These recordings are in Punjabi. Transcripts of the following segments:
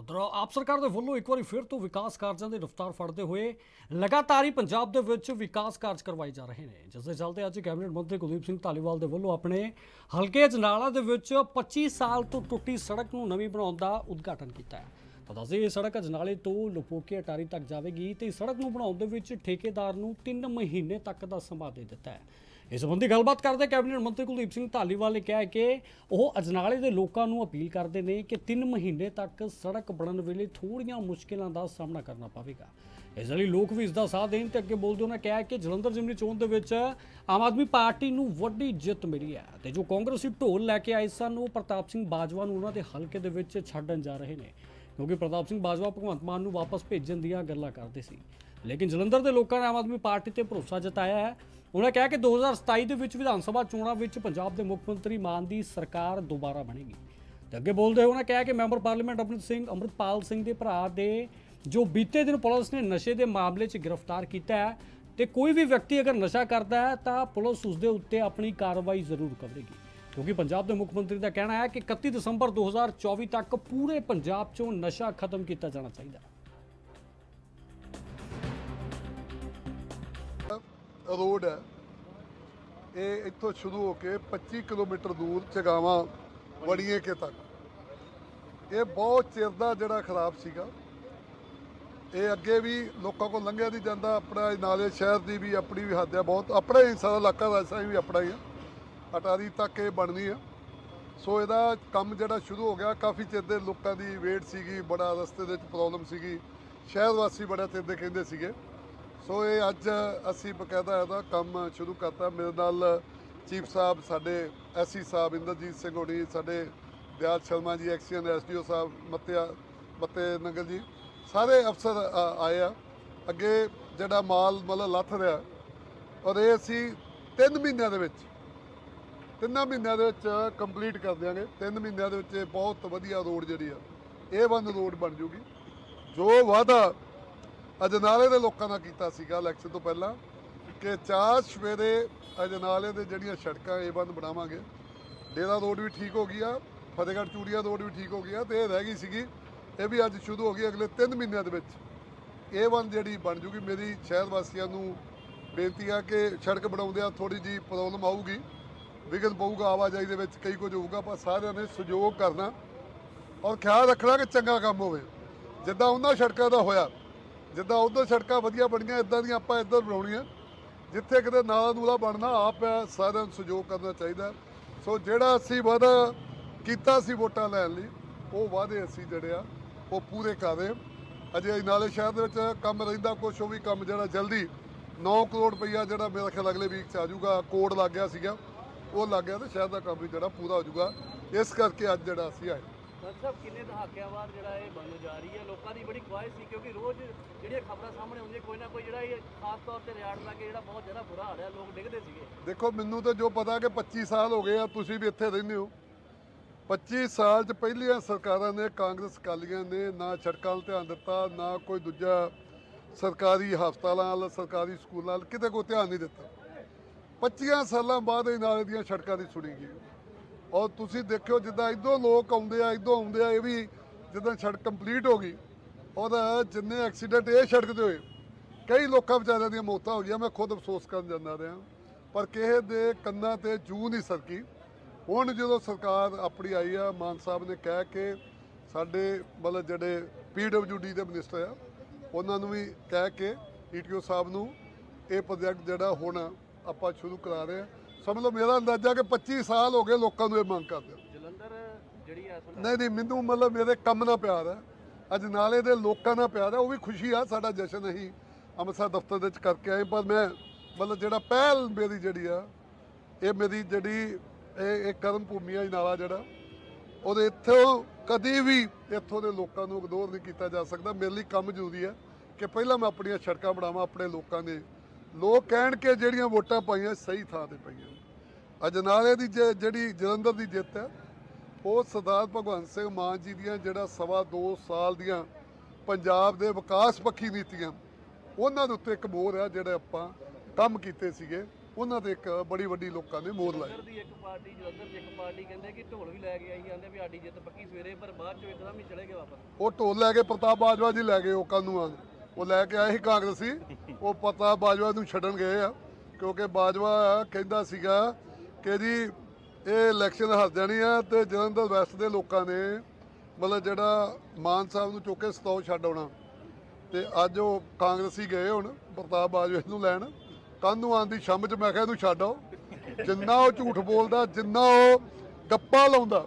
ਉਧਰ ਆਪ ਸਰਕਾਰ ਦੇ ਵੱਲੋਂ ਇੱਕ ਵਾਰੀ ਫਿਰ ਤੋਂ ਵਿਕਾਸ ਕਾਰਜਾਂ ਦੀ ਰਫ਼ਤਾਰ ਫੜਦੇ ਹੋਏ ਲਗਾਤਾਰ ਹੀ ਪੰਜਾਬ ਦੇ ਵਿੱਚ ਵਿਕਾਸ ਕਾਰਜ ਕਰਵਾਏ ਜਾ ਰਹੇ ਨੇ। ਜਿਸ ਦੇ ਚੱਲਦੇ ਅੱਜ ਕੈਬਨਿਟ ਮੰਤਰੀ ਕੁਲਦੀਪ ਸਿੰਘ ਧਾਲੀਵਾਲ ਦੇ ਵੱਲੋਂ ਆਪਣੇ ਹਲਕੇ ਜਨਾਲਾ ਦੇ ਵਿੱਚ 25 ਸਾਲ ਤੋਂ ਟੁੱਟੀ ਸੜਕ ਨੂੰ ਨਵੀਂ ਬਣਾਉਣ ਦਾ ਉਦਘਾਟਨ ਕੀਤਾ ਹੈ। ਤਾਂ ਦੱਸਦੇ ਇਹ ਸੜਕ ਅਜਨਾਲੇ ਤੋਂ ਲੁਪੋਕੇ ਅਟਾਰੀ ਤੱਕ ਜਾਵੇਗੀ ਤੇ ਸੜਕ ਨੂੰ ਬਣਾਉਣ ਦੇ ਵਿੱਚ ਠੇਕੇਦਾਰ ਨੂੰ 3 ਮਹੀਨੇ ਤੱਕ ਦਾ ਸਮਾਂ ਦੇ ਦਿੱਤਾ ਹੈ। ਇਸ ਸੰਬੰਧੀ ਗੱਲਬਾਤ ਕਰਦੇ ਕੈਬਨਿਟ ਮੰਤਰੀ ਕੁਲਦੀਪ ਸਿੰਘ ਧਾਲੀਵਾਲ ਨੇ ਕਿਹਾ ਕਿ ਉਹ ਅਜਨਾਲੇ ਦੇ ਲੋਕਾਂ ਨੂੰ ਅਪੀਲ ਕਰਦੇ ਨੇ ਕਿ 3 ਮਹੀਨੇ ਤੱਕ ਸੜਕ ਬਣਨ ਵੇਲੇ ਥੋੜੀਆਂ ਮੁਸ਼ਕਿਲਾਂ ਦਾ ਸਾਹਮਣਾ ਕਰਨਾ ਪਵੇਗਾ। ਇਸ ਲਈ ਲੋਕ ਵੀ ਇਸ ਦਾ ਸਾਥ ਦੇਣ ਤੇ ਅੱਗੇ ਬੋਲਦੇ ਉਹਨਾਂ ਕਿਹਾ ਕਿ ਜਲੰਧਰ ਜ਼ਿਮਨੀ ਚੋਣ ਦੇ ਵਿੱਚ ਆਮ ਆਦਮੀ ਪਾਰਟੀ ਨੂੰ ਵੱਡੀ ਜਿੱਤ ਮਿਲੀ ਹੈ ਤੇ ਜੋ ਕਾਂਗਰਸੀ ਢੋਲ ਲੈ ਕੇ ਆਏ ਸਨ, ਉਹ ਪ੍ਰਤਾਪ ਸਿੰਘ ਬਾਜਵਾ ਨੂੰ ਉਹਨਾਂ ਦੇ ਹਲਕੇ ਦੇ ਵਿੱਚ ਛੱਡਣ ਜਾ ਰਹੇ ਨੇ। ਕਿਉਂਕਿ ਪ੍ਰਤਾਪ ਸਿੰਘ ਬਾਜਵਾ ਭਗਵੰਤ ਮਾਨ ਨੂੰ ਵਾਪਸ ਭੇਜਣ ਦੀਆਂ ਗੱਲਾਂ ਕਰਦੇ ਸੀ। ਲੇਕਿਨ ਜਲੰਧਰ ਦੇ ਲੋਕਾਂ ਨੇ ਆਮ ਆਦਮੀ ਪਾਰਟੀ ਤੇ ਭਰੋਸਾ ਜਤਾਇਆ ਹੈ। ਉਹਨਾਂ ਕਿਹਾ ਕਿ 2027 ਦੇ ਵਿੱਚ ਵਿਧਾਨ ਸਭਾ ਚੋਣਾਂ ਵਿੱਚ ਪੰਜਾਬ ਦੇ ਮੁੱਖ ਮੰਤਰੀ ਮਾਨ ਦੀ ਸਰਕਾਰ ਦੁਬਾਰਾ ਬਣੇਗੀ। ਤੇ ਅੱਗੇ ਬੋਲਦੇ ਹੋਏ ਉਹਨਾਂ ਕਿਹਾ ਕਿ ਮੈਂਬਰ ਪਾਰਲੀਮੈਂਟ ਅਮਰਿਤ ਸਿੰਘ, ਅੰਮ੍ਰਿਤਪਾਲ ਸਿੰਘ ਦੇ ਭਰਾ ਦੇ ਜੋ ਬੀਤੇ ਦਿਨ ਪੁਲਿਸ ਨੇ ਨਸ਼ੇ ਦੇ ਮਾਮਲੇ 'ਚ ਗ੍ਰਿਫਤਾਰ ਕੀਤਾ ਹੈ ਤੇ ਕੋਈ ਵੀ ਵਿਅਕਤੀ ਅਗਰ ਨਸ਼ਾ ਕਰਦਾ ਹੈ ਤਾਂ ਪੁਲਿਸ ਉਸ ਦੇ ਉੱਤੇ ਆਪਣੀ ਕਾਰਵਾਈ ਜ਼ਰੂਰ ਕਰੇਗੀ। ਕਿਉਂਕਿ ਪੰਜਾਬ ਦੇ ਮੁੱਖ ਮੰਤਰੀ ਦਾ ਕਹਿਣਾ ਹੈ ਕਿ 31 ਦਸੰਬਰ 2024 ਤੱਕ ਪੂਰੇ ਪੰਜਾਬ 'ਚੋਂ ਨਸ਼ਾ ਖਤਮ ਕੀਤਾ ਜਾਣਾ ਚਾਹੀਦਾ ਹੈ। ਰੋਡ ਹੈ। ਇਹ ਇੱਥੋਂ ਸ਼ੁਰੂ ਹੋ ਕੇ 25 ਕਿਲੋਮੀਟਰ ਦੂਰ ਚਗਾਵਾ ਵੜੀਏ ਕੇ ਤੱਕ। ਇਹ ਬਹੁਤ ਚਿਰ ਦਾ ਜਿਹੜਾ ਖਰਾਬ ਸੀਗਾ। ਇਹ ਅੱਗੇ ਵੀ ਲੋਕਾਂ ਕੋਲ ਲੰਘਿਆ ਨਹੀਂ ਜਾਂਦਾ। ਆਪਣਾ ਨਾਲੇ ਸ਼ਹਿਰ ਦੀ ਵੀ ਆਪਣੀ ਵੀ ਹੱਦ ਹੈ। ਬਹੁਤ, ਆਪਣਾ ਹੀ ਸਾਰਾ ਇਲਾਕਾ ਵੈਸਾ ਵੀ ਆਪਣਾ ਹੀ ਆ ਅਟਾਰੀ ਤੱਕ ਇਹ ਬਣਨੀ ਆ। ਸੋ ਇਹਦਾ ਕੰਮ ਜਿਹੜਾ ਸ਼ੁਰੂ ਹੋ ਗਿਆ, ਕਾਫੀ ਚਿਰ ਦੇ ਲੋਕਾਂ ਦੀ ਵੇਟ ਸੀਗੀ, ਬੜਾ ਰਸਤੇ ਦੇ ਵਿੱਚ ਪ੍ਰੋਬਲਮ ਸੀਗੀ। ਸ਼ਹਿਰ ਵਾਸੀ ਬੜਾ ਚਿਰ ਦੇ ਕਹਿੰਦੇ ਸੀਗੇ। ਸੋ ਇਹ ਅੱਜ ਅਸੀਂ ਬਕਾਇਦਾ ਇਹਦਾ ਕੰਮ ਸ਼ੁਰੂ ਕਰਤਾ। ਮੇਰੇ ਨਾਲ ਚੀਫ ਸਾਹਿਬ ਸਾਡੇ ਐਸਸੀ ਸਾਹਿਬ, ਇੰਦਰਜੀਤ ਸਿੰਘ ਹੋਣੀ, ਸਾਡੇ ਦਿਆਲ ਸ਼ਰਮਾ ਜੀ ਐਕਸੀਅਨ ਐਸਡੀਓ ਸਾਹਿਬ, ਮੱਤਿਆ, ਮੱਤੇ ਨੰਗਲ ਜੀ, ਸਾਰੇ ਅਫਸਰ ਆਏ ਆ। ਅੱਗੇ ਜਿਹੜਾ ਮਾਲ ਮਤਲਬ ਲੱਥ ਰਿਹਾ, ਔਰ ਇਹ ਅਸੀਂ 3 ਮਹੀਨਿਆਂ ਦੇ ਵਿੱਚ ਤਿੰਨਾਂ ਮਹੀਨਿਆਂ ਦੇ ਵਿੱਚ ਕੰਪਲੀਟ ਕਰ ਦਿਆਂਗੇ। ਤਿੰਨ ਮਹੀਨਿਆਂ ਦੇ ਵਿੱਚ ਇਹ ਬਹੁਤ ਵਧੀਆ ਰੋਡ ਜਿਹੜੀ ਆ, ਇਹ ਬੰਦ ਰੋਡ ਬਣ ਜੂਗੀ। ਜੋ ਵਾਅਦਾ ਅਜਨਾਲੇ ਦੇ ਲੋਕਾਂ ਨਾਲ ਕੀਤਾ ਸੀਗਾ ਇਲੈਕਸ਼ਨ ਤੋਂ ਪਹਿਲਾਂ ਕਿ ਚਾਰ ਸਵੇਰੇ ਅਜਨਾਲੇ ਦੇ ਜਿਹੜੀਆਂ ਸੜਕਾਂ ਇਹ ਬੰਦ ਬਣਾਵਾਂਗੇ। ਡੇਰਾ ਰੋਡ ਵੀ ਠੀਕ ਹੋ ਗਈ ਆ ਫਤਿਹਗੜ੍ਹ ਚੂੜੀਆ ਰੋਡ ਵੀ ਠੀਕ ਹੋ ਗਈ ਆ ਤੇ ਇਹ ਰਹਿ ਗਈ ਸੀਗੀ। ਇਹ ਵੀ ਅੱਜ ਸ਼ੁਰੂ ਹੋ ਗਈ ਅਗਲੇ 3 ਮਹੀਨਿਆਂ ਦੇ ਵਿੱਚ। ਇਹ ਬੰਦ ਜਿਹੜੀ ਬਣ ਜੂਗੀ, ਮੇਰੀ ਸ਼ਹਿਰ ਵਾਸੀਆਂ ਨੂੰ ਬੇਨਤੀ ਆ ਕਿ ਸੜਕ ਬਣਾਉਂਦਿਆਂ ਥੋੜੀ ਜੀ ਪ੍ਰੋਬਲਮ ਆਊਗੀ। ਵਿਘਨ ਪਊਗਾ ਆਵਾਜਾਈ ਦੇ ਵਿੱਚ, ਕਈ ਕੁਝ ਹੋਊਗਾ ਪਰ ਸਾਰਿਆਂ ਨੇ ਸਹਿਯੋਗ ਕਰਨਾ। ਔਰ ਖਿਆਲ ਰੱਖਣਾ ਕਿ ਚੰਗਾ ਕੰਮ ਹੋਵੇ। ਜਿੱਦਾਂ ਉਹਨਾਂ ਸੜਕਾਂ ਦਾ ਹੋਇਆ, ਜਿੱਦਾਂ ਉਧਰ ਸੜਕਾਂ ਵਧੀਆ ਬਣੀਆਂ ਇਦਾਂ ਦੀਆਂ ਆਪਾਂ ਇੱਧਰ ਬਣਾਉਣੀਆਂ। ਜਿੱਥੇ ਕਿਤੇ ਨਾਲਾ ਨੂਲਾ ਬਣਨਾ, ਆਪ ਹੈ ਸਾਰਿਆਂ ਨੂੰ ਸਹਿਯੋਗ ਕਰਨਾ ਚਾਹੀਦਾ। ਸੋ ਜਿਹੜਾ ਅਸੀਂ ਵਾਅਦਾ ਕੀਤਾ ਸੀ ਵੋਟਾਂ ਲੈਣ ਲਈ, ਉਹ ਵਾਅਦੇ ਅਸੀਂ ਜਿਹੜੇ ਆ, ਉਹ ਪੂਰੇ ਕਰ ਰਹੇ ਅਜੇ ਨਾਲੇ ਸ਼ਹਿਰ ਦੇ ਵਿੱਚ ਕੰਮ ਰਹਿੰਦਾ, ਕੁਛ ਉਹ ਵੀ ਕੰਮ ਜਿਹੜਾ ਜਲਦੀ 9 ਕਰੋੜ ਰੁਪਈਆ ਜਿਹੜਾ ਮੇਰਾ ਖਿਆਲ ਅਗਲੇ ਵੀਕ ਚ ਆ ਜਾਊਗਾ, ਕੋਡ ਲੱਗ ਗਿਆ ਸੀਗਾ। ਉਹ ਲੱਗ ਗਿਆ ਤੇ ਸ਼ਹਿਰ ਦਾ ਕੰਮ ਵੀ ਜਿਹੜਾ ਪੂਰਾ ਹੋ ਜਾਊਗਾ। ਇਸ ਕਰਕੇ ਅੱਜ ਜਿਹੜਾ ਅਸੀਂ ਆਏ। ਡਾਕਟਰ ਸਾਹਿਬ ਕਿੰਨੇ ਦਹਾਕਿਆਂ ਬਾਅਦ ਜਿਹੜਾ ਇਹ ਬਣਨ ਜਾ ਰਹੀ ਹੈ? ਲੋਕਾਂ ਦੀ ਬੜੀ ਖੁਆਇਸ਼ ਸੀ ਕਿਉਂਕਿ ਰੋਜ਼ ਜਿਹੜੀਆਂ ਖਬਰਾਂ ਸਾਹਮਣੇ ਆਉਂਦੀਆਂ ਕੋਈ ਨਾ ਕੋਈ ਜਿਹੜਾ ਇਹ ਖਾਸ ਤੌਰ ਤੇ ਰਿਆੜ ਲਾ ਕੇ ਜਿਹੜਾ ਬਹੁਤ ਜ਼ਿਆਦਾ ਬੁਰਾ ਹਾਲ ਹੈ ਲੋਕ ਡਿੱਗਦੇ ਸੀਗੇ। ਦੇਖੋ ਮੈਨੂੰ ਤਾਂ ਜੋ ਪਤਾ ਕਿ 25 ਸਾਲ ਹੋ ਗਏ ਆ ਤੁਸੀਂ ਵੀ ਇੱਥੇ ਰਹਿੰਦੇ ਹੋ। 25 ਸਾਲ ਚ ਪਹਿਲੀਆਂ ਸਰਕਾਰਾਂ ਨੇ ਕਾਂਗਰਸ ਅਕਾਲੀਆਂ ਨੇ ਨਾ ਸੜਕਾਂ 'ਤੇ ਧਿਆਨ ਦਿੱਤਾ ਨਾ ਕੋਈ ਦੂਜਾ ਸਰਕਾਰੀ ਹਸਪਤਾਲਾਂ ਵੱਲ ਸਰਕਾਰੀ ਸਕੂਲਾਂ ਵੱਲ ਕਿਤੇ ਕੋਈ ਧਿਆਨ ਨਹੀਂ ਦਿੱਤਾ। 25 ਸਾਲਾਂ ਬਾਅਦ ਇਹ ਨਾਲੇ ਦੀਆਂ ਸੜਕਾਂ ਦੀ ਸੁਣੀ ਗਈ। ਔਰ ਤੁਸੀਂ ਦੇਖਿਓ ਜਿੱਦਾਂ ਇਦੋਂ ਲੋਕ ਆਉਂਦੇ ਆ ਇਦੋਂ ਆਉਂਦੇ ਆ, ਇਹ ਵੀ ਜਿੱਦਾਂ ਸੜਕ ਕੰਪਲੀਟ ਹੋ ਗਈ। ਔਰ ਜਿੰਨੇ ਐਕਸੀਡੈਂਟ ਇਹ ਸੜਕ ਤੇ ਹੋਏ, ਕਈ ਲੋਕਾਂ ਵਿਚਾਰਿਆਂ ਦੀਆਂ ਮੌਤਾਂ ਹੋ ਗਈਆਂ, ਮੈਂ ਖੁਦ ਅਫਸੋਸ ਕਰਨ ਜਾਂਦਾ ਰਿਹਾ। ਪਰ ਕਿਸੇ ਦੇ ਕੰਨਾਂ ਤੇ ਜੂ ਨਹੀਂ ਸਰਕੀ। ਹੁਣ ਜਦੋਂ ਸਰਕਾਰ ਆਪਣੀ ਆਈ ਆ, ਮਾਨ ਸਾਹਿਬ ਨੇ ਕਹਿ ਕੇ ਸਾਡੇ ਮਤਲਬ ਜਿਹੜੇ ਪੀਡਬਲਯੂਡੀ ਦੇ ਮਿਨਿਸਟਰ ਆ, ਉਹਨਾਂ ਨੂੰ ਵੀ ਕਹਿ ਕੇ ਈਟੀਓ ਸਾਹਿਬ ਨੂੰ ਇਹ ਪ੍ਰੋਜੈਕਟ ਜਿਹੜਾ ਹੋਣਾ ਆਪਾਂ ਸ਼ੁਰੂ ਕਰਾ ਰਹੇ ਆ ਸਮਝ ਲਓ ਮੇਰਾ ਅੰਦਾਜ਼ਾ ਕਿ 25 ਸਾਲ ਹੋ ਗਏ ਲੋਕਾਂ ਨੂੰ ਇਹ ਮੰਗ ਕਰਦੇ ਜਲੰਧਰ ਜਿਹੜੀ ਹੈ ਵੇਲੇ ਨਹੀਂ ਨਹੀਂ ਮੈਨੂੰ ਮਤਲਬ ਮੇਰੇ ਕੰਮ ਨਾਲ ਪਿਆਰ ਹੈ। ਅੱਜ ਨਾਲੇ ਦੇ ਲੋਕਾਂ ਨਾਲ ਪਿਆਰ ਹੈ ਉਹ ਵੀ ਖੁਸ਼ੀ ਆ ਸਾਡਾ ਜਸ਼ਨ ਅਸੀਂ ਅੰਮ੍ਰਿਤਸਰ ਦਫ਼ਤਰ ਦੇ ਵਿੱਚ ਕਰਕੇ ਆਏ ਪਰ ਮੈਂ ਮਤਲਬ ਜਿਹੜਾ ਪਹਿਲ ਮੇਰੀ ਜਿਹੜੀ ਆ ਇਹ ਮੇਰੀ ਜਿਹੜੀ ਇਹ ਇਹ ਕਰਮ ਭੂਮੀ ਆ ਨਾਲਾ ਜਿਹੜਾ ਉਹਦੇ ਇੱਥੋਂ ਕਦੀ ਵੀ ਇੱਥੋਂ ਦੇ ਲੋਕਾਂ ਨੂੰ ਇਗਨੋਰ ਨਹੀਂ ਕੀਤਾ ਜਾ ਸਕਦਾ। ਮੇਰੇ ਲਈ ਕੰਮ ਜ਼ਰੂਰੀ ਹੈ ਕਿ ਪਹਿਲਾਂ ਮੈਂ ਆਪਣੀਆਂ ਸੜਕਾਂ ਬਣਾਵਾਂ ਆਪਣੇ ਲੋਕਾਂ ਦੇ ਲੋਕ ਕਹਿਣ ਕਿ ਜਿਹੜੀਆਂ ਵੋਟਾਂ ਪਾਈਆਂ ਸਹੀ ਥਾਂ ਤੇ ਪਈਆਂ ਅਜਨਾਲੇ ਦੀ ਜਿਹੜੀ ਜਲੰਧਰ ਦੀ ਜਿੱਤ ਹੈ ਉਹ ਸਰਦਾਰ ਭਗਵੰਤ ਸਿੰਘ ਮਾਨ ਜੀ ਦੀਆਂ ਜਿਹੜਾ ਸਵਾ ਦੋ ਸਾਲ ਦੀਆਂ ਪੰਜਾਬ ਦੇ ਵਿਕਾਸ ਪੱਖੀ ਨੀਤੀਆਂ ਉਹਨਾਂ ਦੇ ਉੱਤੇ ਇੱਕ ਮੋਹਰ ਹੈ ਜਿਹੜੇ ਆਪਾਂ ਕੰਮ ਕੀਤੇ ਸੀਗੇ ਉਹਨਾਂ ਤੇ ਇੱਕ ਬੜੀ ਵੱਡੀ ਲੋਕਾਂ ਨੇ ਮੋਹਰ ਲਾਈ। ਜਲੰਧਰ ਦੀ ਇੱਕ ਪਾਰਟੀ ਜਲੰਧਰ ਦੀ ਇੱਕ ਪਾਰਟੀ ਕਹਿੰਦੇ ਕਿ ਢੋਲ ਵੀ ਲੈ ਕੇ ਆਈ ਜਾਂਦੇ ਵੀ ਸਾਡੀ ਜਿੱਤ ਪੱਕੀ ਸਵੇਰੇ ਪਰ ਬਾਅਦ ਚੋਂ ਇੱਕਦਮ ਹੀ ਚਲੇ ਗਏ ਵਾਪਸ। ਉਹ ਢੋਲ ਲੈ ਕੇ ਪ੍ਰਤਾਪ ਬਾਜਵਾ ਜੀ ਲੈ ਗਏ ਉਹ ਕਾਨੂੰਆਂ ਉਹ ਲੈ ਕੇ ਆਏ ਸੀ ਕਾਂਗਰਸੀ। ਉਹ ਪ੍ਰਤਾਪ ਬਾਜਵਾ ਨੂੰ ਛੱਡਣ ਗਏ ਆ, ਕਿਉਂਕਿ ਬਾਜਵਾ ਕਹਿੰਦਾ ਸੀਗਾ ਕਿ ਜੀ, ਇਹ ਇਲੈਕਸ਼ਨ ਹਾਰ ਜਾਣੀ ਆ ਤੇ ਜਲੰਧਰ ਵੈਸਟ ਦੇ ਲੋਕਾਂ ਨੇ ਮਤਲਬ ਜਿਹੜਾ ਮਾਨ ਸਾਹਿਬ ਨੂੰ ਚੁੱਕ ਕੇ ਸਤੌ ਛੱਡ ਆਉਣਾ। ਤੇ ਅੱਜ ਉਹ ਕਾਂਗਰਸੀ ਗਏ ਹੁਣ, ਪ੍ਰਤਾਪ ਬਾਜਵਾ ਨੂੰ ਲੈਣ। ਕਾਨੂੰ ਆਉਣ ਦੀ ਸ਼ੰਮ ਚ ਮੈਂ ਕਿਹਾ ਇਹਨੂੰ ਛੱਡ ਆਓ। ਜਿੰਨਾ ਉਹ ਝੂਠ ਬੋਲਦਾ, ਜਿੰਨਾ ਉਹ ਗੱਪਾ ਲਾਉਂਦਾ,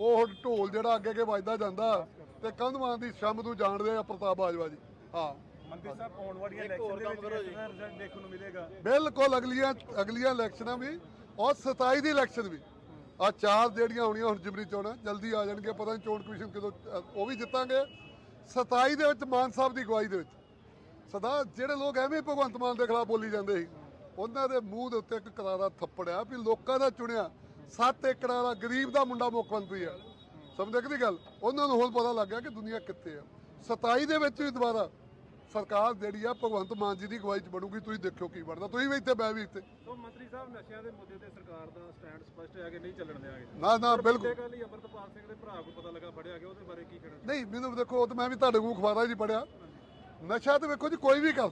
ਉਹ ਢੋਲ ਜਿਹੜਾ ਅੱਗੇ ਅੱਗੇ ਵੱਜਦਾ ਜਾਂਦਾ ਤੇ ਕੰਧਵਾਂ ਦੀ ਸ਼ੰਮ ਨੂੰ ਜਾਣਦੇ ਆ ਪ੍ਰਤਾਪ ਬਾਜਵਾ ਜੀ। ਹਾਂ। ਮੰਤਰੀ ਸਾਹਿਬ ਆਉਣ ਵਾਲੀਆਂ ਇਲੈਕਸ਼ਨ ਦੇ ਵਿੱਚ ਇਸ ਦਾ ਰਿਜ਼ਲਟ ਦੇਖਣ ਨੂੰ ਮਿਲੇਗਾ। ਬਿਲਕੁਲ ਅਗਲੀਆਂ ਅਗਲੀਆਂ ਇਲੈਕਸ਼ਨਾਂ ਵੀ ਔਰ 27 ਦੀ ਇਲੈਕਸ਼ਨ ਵੀ। ਆ ਚਾਰ ਜਿਹੜੀਆਂ ਹੋਣੀਆਂ ਹੁਣ ਜਿਮਰੀ ਚੋਣਾਂ ਜਲਦੀ ਆ ਜਾਣਗੇ ਪਤਾ ਨਹੀਂ ਚੋਣ ਕਮਿਸ਼ਨ ਕਦੋਂ ਉਹ ਵੀ ਜਿੱਤਾਂਗੇ। 27 ਦੇ ਵਿੱਚ ਮਾਨ ਸਾਹਿਬ ਦੀ ਅਗਵਾਈ ਦੇ ਵਿੱਚ। ਸਦਾ ਜਿਹੜੇ ਲੋਕ ਐਵੇਂ ਭਗਵੰਤ ਮਾਨ ਦੇ ਖਿਲਾਫ ਬੋਲੀ ਜਾਂਦੇ ਸੀ ਉਹਨਾਂ ਦੇ ਮੂੰਹ ਦੇ ਉੱਤੇ ਇੱਕ ਕਰਾਰਾ ਥੱਪੜਿਆ ਵੀ ਲੋਕਾਂ ਦਾ ਚੁਣਿਆ। 7 ਏਕੜ ਵਾਲਾ ਗਰੀਬ ਦਾ ਮੁੰਡਾ ਮੁੱਖ ਮੰਤਰੀ ਆ। ਸਮਝਦੇ ਕਿ ਗੱਲ? ਉਹਨਾਂ ਨੂੰ ਹੁਣ ਪਤਾ ਲੱਗ ਗਿਆ ਕਿ ਦੁਨੀਆ ਕਿੱਥੇ ਆ। 27 ਦੇ ਵਿੱਚ ਵੀ ਦੁਬਾਰਾ ਸਰਕਾਰ ਜਿਹੜੀ ਆ ਭਗਵੰਤ ਮਾਨ ਜੀ ਦੀ ਅਗਵਾਈ ਚ ਬਣੂਗੀ ਤੁਸੀਂ ਦੇਖਿਓ ਕੀ ਬਣਦਾ। ਤੁਸੀਂ ਵੀ ਇੱਥੇ ਮੈਂ ਵੀ ਇੱਥੇ। ਸੋ ਮੰਤਰੀ ਸਾਹਿਬ ਨਸ਼ਿਆਂ ਦੇ ਮੁੱਦੇ ਤੇ ਸਰਕਾਰ ਦਾ ਸਟੈਂਡ ਸਪਸ਼ਟ ਹੈ ਕਿ ਨਹੀਂ ਚੱਲਣ ਦੇਵਾਂਗੇ ਨਾ ਨਾ ਬਿਲਕੁਲ। ਕੱਲ ਹੀ ਅਮਰਤਪਾਲ ਸਿੰਘ ਦੇ ਭਰਾ ਕੋ ਪਤਾ ਲੱਗਾ ਫੜਿਆ ਗਿਆ ਉਹਦੇ ਬਾਰੇ ਕੀ ਕਹਿਣਾ ਨਹੀਂ ਮੈਨੂੰ ਦੇਖੋ ਉਹ ਤਾਂ ਮੈਂ ਵੀ ਤੁਹਾਡੇ ਕੋਲ 'ਚ ਹੀ ਪੜਿਆ ਨਸ਼ਾ ਤੇ ਵੇਖੋ ਜੀ ਕੋਈ ਵੀ ਕਰਦਾ।